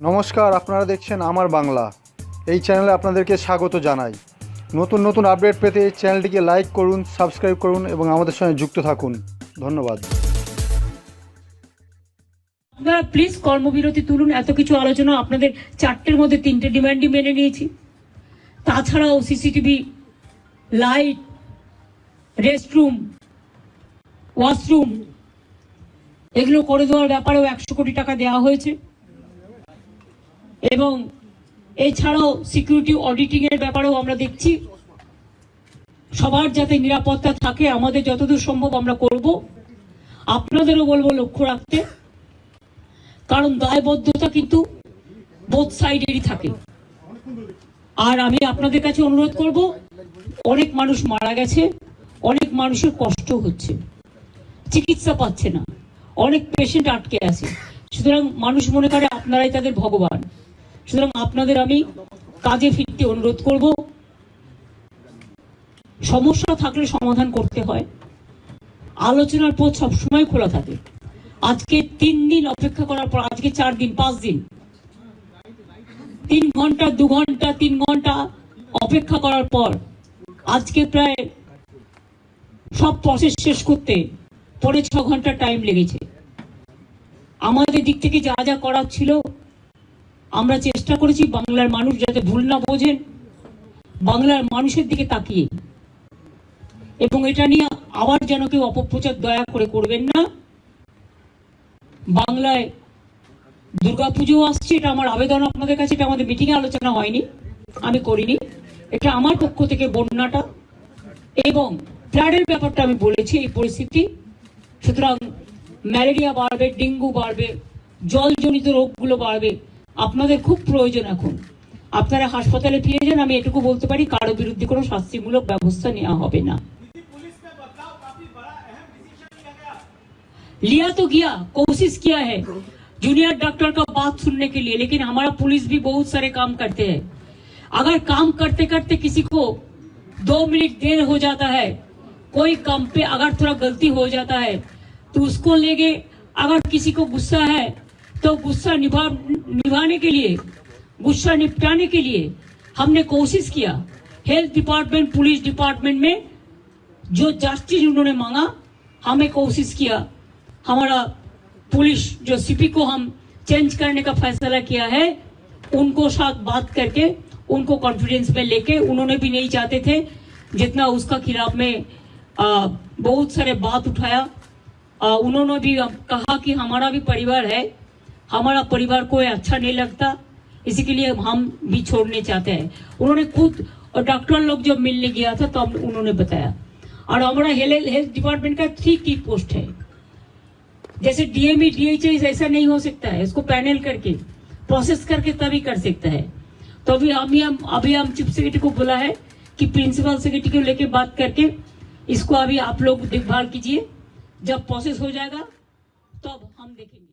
নমস্কার, আপনারা দেখছেন আমার বাংলা। এই চ্যানেলে আপনাদেরকে স্বাগত জানাই। নতুন নতুন আপডেট পেতে চ্যানেলটিকে লাইক করুন, সাবস্ক্রাইব করুন এবং আমাদের সঙ্গে যুক্ত থাকুন। ধন্যবাদ। আপনারা প্লিজ কর্মবিরতি তুলুন, এত কিছু আলোচনা আপনাদের চারটের মধ্যে তিনটে ডিমান্ডই মেনে নিয়েছি। তাছাড়াও সিসিটিভি লাইট রেস্টরুম ওয়াশরুম এগুলো করে দেওয়ার ব্যাপারেও একশো কোটি টাকা দেওয়া হয়েছে। এবং এছাড়াও সিকিউরিটি অডিটিং এর ব্যাপারেও আমরা দেখছি। সবার যাতে নিরাপত্তা থাকে, আমাদের যতদূর সম্ভব আমরা করব। আপনাদেরও বলব লক্ষ্য রাখতে। কারণ দায়বদ্ধতা কিন্তু বোথ সাইডেরই থাকে। আর আমি আপনাদের কাছে অনুরোধ করব, অনেক মানুষ মারা গেছে, অনেক মানুষের কষ্ট হচ্ছে, চিকিৎসা পাচ্ছে না, অনেক পেশেন্ট আটকে আছে। সুতরাং মানুষ মনে করে আপনারাই তাদের ভগবান। সুতরাং আপনাদের আমি কাজে ফিরতে অনুরোধ করব। সমস্যা থাকলে সমাধান করতে হয়। আলোচনার পথ সবসময় খোলা থাকে। আজকে তিন দিন অপেক্ষা করার পর আজকে চার দিন, পাঁচ দিন। তিন ঘণ্টা, দু ঘণ্টা, তিন ঘণ্টা অপেক্ষা করার পর আজকে প্রায় সব প্রসেস শেষ করতে পরে ছ ঘণ্টা টাইম লেগেছে। আমাদের দিক থেকে যা যা করার ছিল আমরা চেষ্টা করেছি বাংলার মানুষ যাতে ভুল না বোঝেন, বাংলার মানুষের দিকে তাকিয়ে। এবং এটা নিয়ে আবার যেন কেউ অপপ্রচার দয়া করে করবেন না। বাংলায় দুর্গাপুজো আসছে, এটা আমার আবেদন আপনাদের কাছে, এটা আমাদের মিটিংয়ে আলোচনা হয়নি, আমি করিনি। এটা আমার পক্ষ থেকে বন্যাটা এবং ফ্লাডের ব্যাপারটা আমি বলেছি, এই পরিস্থিতি। সুতরাং ম্যালেরিয়া বাড়বে, ডেঙ্গু বাড়বে, জলজনিত রোগগুলো বাড়বে আপনাদের খুব প্রয়োজন এখন আপনারা হাসপাতালে ফিরে যান আমি এটুকু বলতে পারি কারো বিরুদ্ধে কোনো শাস্তিমূলক ব্যবস্থা নেওয়া হবে না लिया तो गया कोशिश किया है जूनियर डॉक्टर का बात सुनने के लिए लेकिन हमारा पुलिस भी बहुत सारे काम करते हैं अगर काम करते करते किसी को दो मिनट देर हो जाता है कोई काम पे अगर थोड़ा गलती हो जाता है तो उसको लेके अगर किसी को गुस्सा है तो गुस्सा निभा निभाने के लिए गुस्सा निपटाने के लिए हमने कोशिश किया। हेल्थ डिपार्टमेंट पुलिस डिपार्टमेंट में जो जस्टिस उन्होंने मांगा हमें कोशिश किया। हमारा पुलिस जो सीपी को हम चेंज करने का फैसला किया है उनको साथ बात करके उनको कॉन्फिडेंस में लेके उन्होंने भी नहीं चाहते थे जितना उसका खिलाफ में आ, बहुत सारे बात उठाया। आ, उन्होंने भी कहा कि हमारा भी परिवार है हमारा परिवार को अच्छा नहीं लगता। इसी के लिए हम भी छोड़ने चाहते हैं। उन्होंने खुद और डॉक्टर लोग जब मिलने गया था तो उन्होंने बताया। और हमारा हेल्थ डिपार्टमेंट का थ्री की पोस्ट है। जैसे डीएमई डीएचएस ऐसा नहीं हो सकता है। इसको पैनल करके प्रोसेस करके तभी कर सकता है। तो अभी हम हम, अभी हम चीफ सेक्रेटरी को बोला है कि प्रिंसिपल सेक्रेटरी को लेके बात करके, इसको अभी आप लोग देखभाल कीजिए। जब प्रोसेस हो जाएगा, तब तो हम देखेंगे।